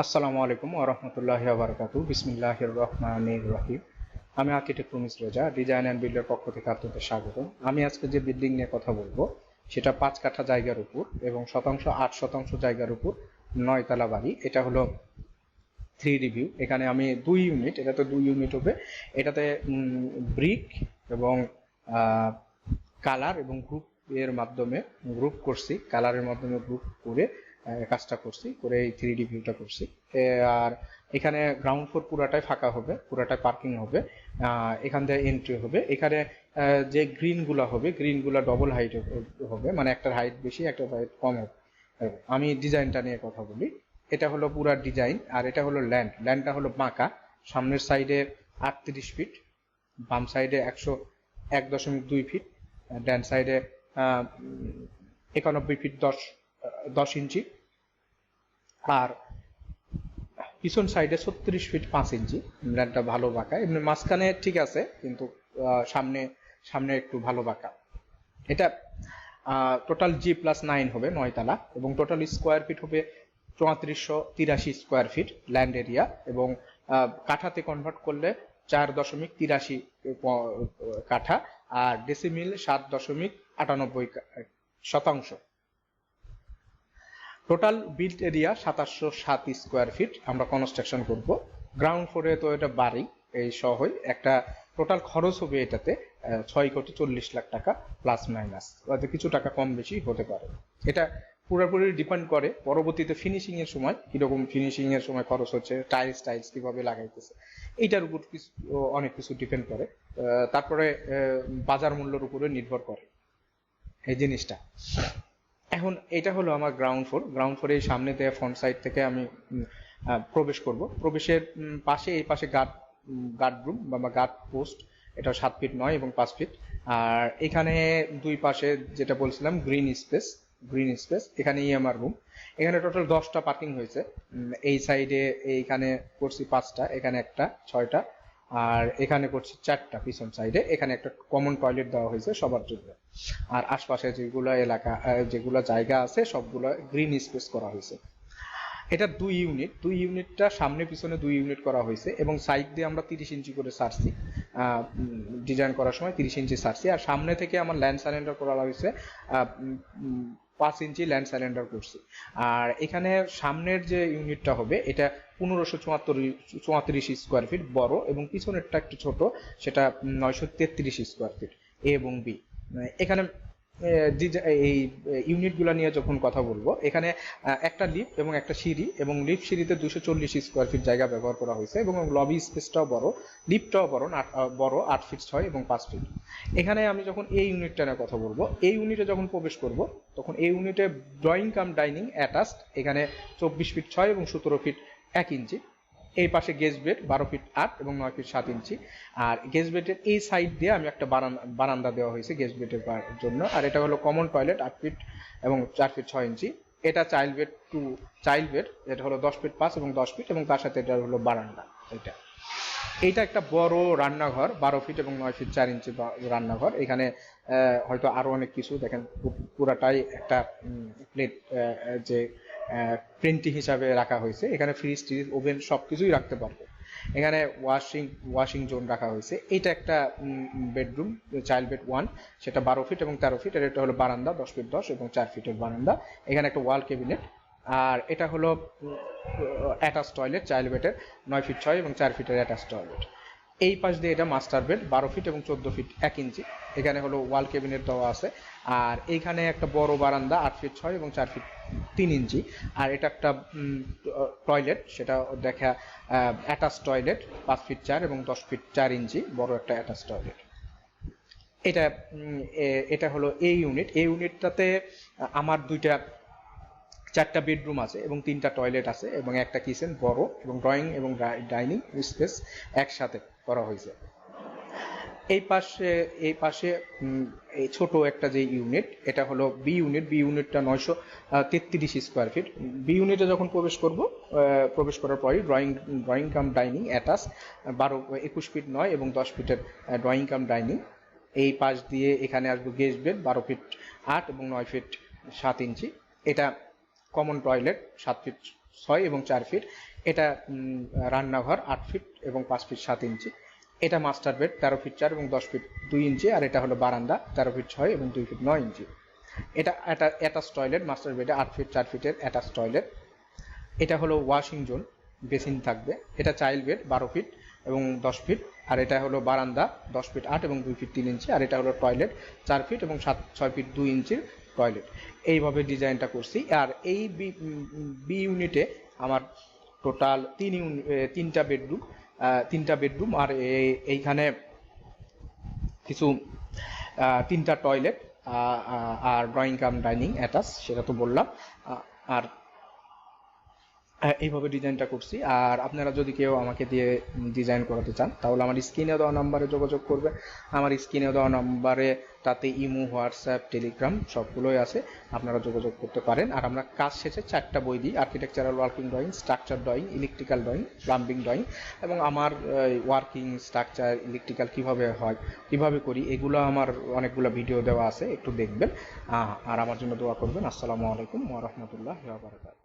আসসালামু আলাইকুম ওরহমতুল্লাহি আবরকাতু বিসমিল্লাহির রহমানির রহিম। আমি architect Rumis Reza, design and বিল্ডের পক্ষ থেকে আপনাদের স্বাগত আমি আজকে যে বিল্ডিং নিয়ে কথা বলব, সেটা পাঁচ কাঠা জায়গার উপর এবং শতাংশ, আট শতাংশ জায়গার উপর নয়তলা বাড়ি। এটা হলো থ্রি রিভিউ এখানে আমি দুই ইউনিট এটাতে দুই ইউনিট হবে। এটাতে ব্রিক এবং কালার এবং গ্রুপ এর মাধ্যমে গ্রুপ করছি। কালারের মাধ্যমে গ্রুপ করে কাজটা করছি, করে এই থ্রি ডি ভিউটা করছি। আর এখানে গ্রাউন্ড ফ্লোর পুরাটাই ফাঁকা হবে, পুরাটাই পার্কিং হবে এখান থেকে এন্ট্রি হবে। এখানে যে গ্রিনগুলা হবে গ্রিনগুলা ডবল হাইট হবে মানে একটার হাইট বেশি একটার হাইট কম হবে। আমি ডিজাইনটা নিয়ে কথা বলি। এটা হলো পুরা ডিজাইন আর এটা হলো ল্যান্ড ল্যান্ডটা হলো বাঁকা, সামনের সাইডে আটত্রিশ ফিট বাম সাইডে একশো এক দশমিক দুই ফিট ডান সাইডে একানব্বই ফিট দশ দশ ইঞ্চি। আর পিছন সাইডে ছত্রিশ ফিট পাঁচ ইঞ্চি। ল্যান্ডটা ভালো বাঁকা। এমনি মাঝখানে ঠিক আছে, কিন্তু সামনে সামনে একটু ভালো বাঁকা। এটা টোটাল জি প্লাস নাইন হবে নয়তলা এবং টোটাল স্কোয়ার ফিট হবে চৌত্রিশশো তিরাশি স্কোয়ার ফিট ল্যান্ড এরিয়া এবং কাঠাতে কনভার্ট করলে চার দশমিক তিরাশি কাঠা আর ডেসিমিল সাত দশমিক আটানব্বই শতাংশ। টোটাল বিল্ড এরিয়া সাতাশশো সাত স্কোয়ার ফিট আমরা কনস্ট্রাকশন করব। গ্রাউন্ড ফ্লোরে তো এটা বাড়ি, এই সহই একটা টোটাল খরচ হবে এটাতে ছয় কোটি চল্লিশ লাখ টাকা প্লাস মাইনাস হয়তো কিছু টাকা কম বেশি হতে পারে। এটা পুরোপুরি ডিপেন্ড করে পরবর্তীতে ফিনিশিং এর সময়, কীরকম ফিনিশিং এর সময় খরচ হচ্ছে টাইলস টাইলস কীভাবে লাগাইতেছে। এইটার উপর কিছু, অনেক কিছু ডিপেন্ড করে। তারপরে বাজার মূল্যের উপরে নির্ভর করে। এই জিনিসটা। এখন এটা হলো আমার গ্রাউন্ড ফ্লোর গ্রাউন্ড ফ্লোরে সামনে দিয়ে ফ্রন্ট সাইড থেকে আমি প্রবেশ করব। প্রবেশের পাশে, এই পাশে গার্ড গার্ড রুম বা গার্ড পোস্ট এটা সাত ফিট নয় এবং পাঁচ ফিট আর এখানে দুই পাশে যেটা বলছিলাম গ্রিন স্পেস গ্রিন স্পেস এখানে ইএমআর রুম এখানে টোটাল দশটা পার্কিং হয়েছে। এই সাইডে এইখানে করছি পাঁচটা, এখানে একটা, ছয়টা। আর এখানে করছি চারটা পিছন সাইডে এখানে একটা কমন টয়লেট দেওয়া হয়েছে সবার জন্য। আর আশপাশে যেগুলো এলাকা যেগুলো জায়গা আছে, সবগুলো গ্রিন স্পেস করা হয়েছে। এটা দুই ইউনিট দুই ইউনিটটা সামনে পিছনে দুই ইউনিট করা হয়েছে এবং সাইড দিয়ে আমরা তিরিশ ইঞ্চি করে সারছি। ডিজাইন করার সময় তিরিশ ইঞ্চি সারছি। আর সামনে থেকে আমার ল্যান্ড সারেন্ডার করা হয়েছে। পাঁচ ইঞ্চি ল্যান্ড সারেন্ডার করছি। আর এখানে সামনের যে ইউনিটটা হবে, এটা পনেরোশো চুয়াত্তর, চুয়াত্রিশ স্কোয়ার ফিট বড় এবং পিছনেরটা একটু ছোট, সেটা নয়শো তেত্রিশ স্কোয়ার ফিট এ এবং বি। এখানে এই ইউনিটগুলো নিয়ে যখন কথা বলব, এখানে একটা লিফট এবং একটা সিঁড়ি এবং লিফট সিঁড়িতে দুশো চল্লিশ স্কোয়ার ফিট জায়গা ব্যবহার করা হয়েছে এবং লবি স্পেসটাও বড় লিফটটাও বড় বড়, আট ফিট ছয় এবং পাঁচ ফিট এখানে আমি যখন এই ইউনিটটা নিয়ে কথা বলব, এই ইউনিটে যখন প্রবেশ করব, তখন এই ইউনিটে ড্রয়িং কাম ডাইনিং অ্যাটাচড এখানে চব্বিশ ফিট ছয় এবং সতেরো ফিট এক ইঞ্চি। এই পাশে গেজ বেড বারো ফিট আট এবং নয় ফিট সাত ইঞ্চি। আর গেজ বেডের এই সাইড দিয়ে আমি একটা বারান্দা দেওয়া হয়েছে গেজ বেডের জন্য। আর এটা হলো কমন টয়লেট আট ফিট এবং চার ফিট ছয় ইঞ্চি। এটা child bed two child bed এটা হলো দশ ফিট পাঁচ এবং দশ ফিট এবং তার সাথে এটা হলো বারান্দা, এটা। এইটা একটা বড় রান্নাঘর, বারো ফিট এবং নয় ফিট চার ইঞ্চি রান্নাঘর। এখানে হয়তো আরও অনেক কিছু। দেখেন পুরাটাই একটা প্লেট যে প্রিন্টি হিসাবে রাখা হয়েছে। এখানে ফ্রিজ, টিজ, ওভেন সবকিছুই রাখতে পারব। এখানে ওয়াশিং ওয়াশিং জোন রাখা হয়েছে। এটা একটা বেডরুম, চাইল্ড বেড ওয়ান। সেটা বারো ফিট এবং তেরো ফিট। এটা হলো বারান্দা, দশ ফিট দশ এবং চার ফিটের বারান্দা। এখানে একটা ওয়াল ক্যাবিনেট। আর এটা হলো অ্যাটাচ টয়লেট, চাইল্ড বেডের নয় ফিট ছয় এবং চার ফিটের অ্যাটাচ টয়লেট। এই পাশ দিয়ে এটা মাস্টার বেড বারো ফিট এবং চোদ্দ ফিট এক ইঞ্চি এখানে হলো ওয়াল ক্যাবিনেট দেওয়া আছে। আর এইখানে একটা বড় বারান্দা, আট ফিট ছয় এবং চার ফিট তিন ইঞ্চি আর এটা একটা টয়লেট সেটা দেখা অ্যাটাচ টয়লেট পাঁচ ফিট চার এবং দশ ফিট চার ইঞ্চি বড় একটা অ্যাটাচ টয়লেট এটা এটা হলো এই ইউনিট এই ইউনিটটাতে আমার দুইটা চারটা বেডরুম আছে এবং তিনটা টয়লেট আছে এবং একটা কিচেন বড় এবং ড্রয়িং এবং ডাইনিং স্পেস একসাথে করা হয়েছে। এই পাশে এই পাশে এই ছোট একটা যে ইউনিট, এটা হলো বি ইউনিট। বি ইউনিটটা নয়শো তেত্রিশ স্কোয়ার ফিট বি ইউনিটে যখন প্রবেশ করব প্রবেশ করার পরই drawing drawing cum dining attach বারো, একুশ ফিট নয় এবং দশ ফিটের ড্রয়িং কাম ডাইনিং এই পাশ দিয়ে এখানে আসবে গেস্ট বেড বারো ফিট আট এবং নয় ফিট সাত ইঞ্চি। এটা কমন টয়লেট সাত ফিট ছয় এবং চার ফিট এটা রান্নাঘর আট ফিট এবং পাঁচ ফিট সাত ইঞ্চি। এটা মাস্টার বেড তেরো ফিট চার এবং দশ ফিট দুই ইঞ্চি, আর এটা হলো বারান্দা তেরো ফিট ছয় এবং দুই ফিট নয় ইঞ্চি। এটা এটা অ্যাটাচ টয়লেট মাস্টার বেডে আট ফিট চার ফিটের অ্যাটাচ টয়লেট এটা হলো ওয়াশিং জোন বেসিন থাকবে। এটা চাইল্ড বেড বারো ফিট এবং দশ ফিট আর এটা হলো বারান্দা, দশ ফিট আট এবং দুই ফিট তিন ইঞ্চি। আর এটা হলো টয়লেট চার ফিট এবং সাত, ছয় ফিট দুই ইঞ্চির টয়লেট এইভাবে ডিজাইনটা করছি। আর এই বি ইউনিটে আমার টোটাল তিন তিনটা বেডরুম তিনটা বেডরুম আর এইখানে কিছু তিনটা টয়লেট আর ড্রয়িং কাম ডাইনিং অ্যাটাচ সেটা তো বললাম। আর এইভাবে ডিজাইনটা করছি। আর আপনারা যদি কেউ আমাকে দিয়ে ডিজাইন করাতে চান, তাহলে আমার স্ক্রিনে দেওয়া নাম্বারে যোগাযোগ করবে। আমার স্ক্রিনে দেওয়া নাম্বারে তাতে ইমো, হোয়াটসঅ্যাপ, টেলিগ্রাম সবগুলোই আছে। আপনারা যোগাযোগ করতে পারেন। আর আমরা কাজ শেষে চারটা বই দিই। Architectural working drawing structure drawing electrical drawing plumbing drawing এবং আমার ওয়ার্কিং স্ট্রাকচার ইলেকট্রিক্যাল কীভাবে হয়, কীভাবে করি, এগুলো আমার অনেকগুলো ভিডিও দেওয়া আছে। একটু দেখবেন। আর আমার জন্য দোয়া করবেন। আসসালামু আলাইকুম ওয়া বারাকাতুহু।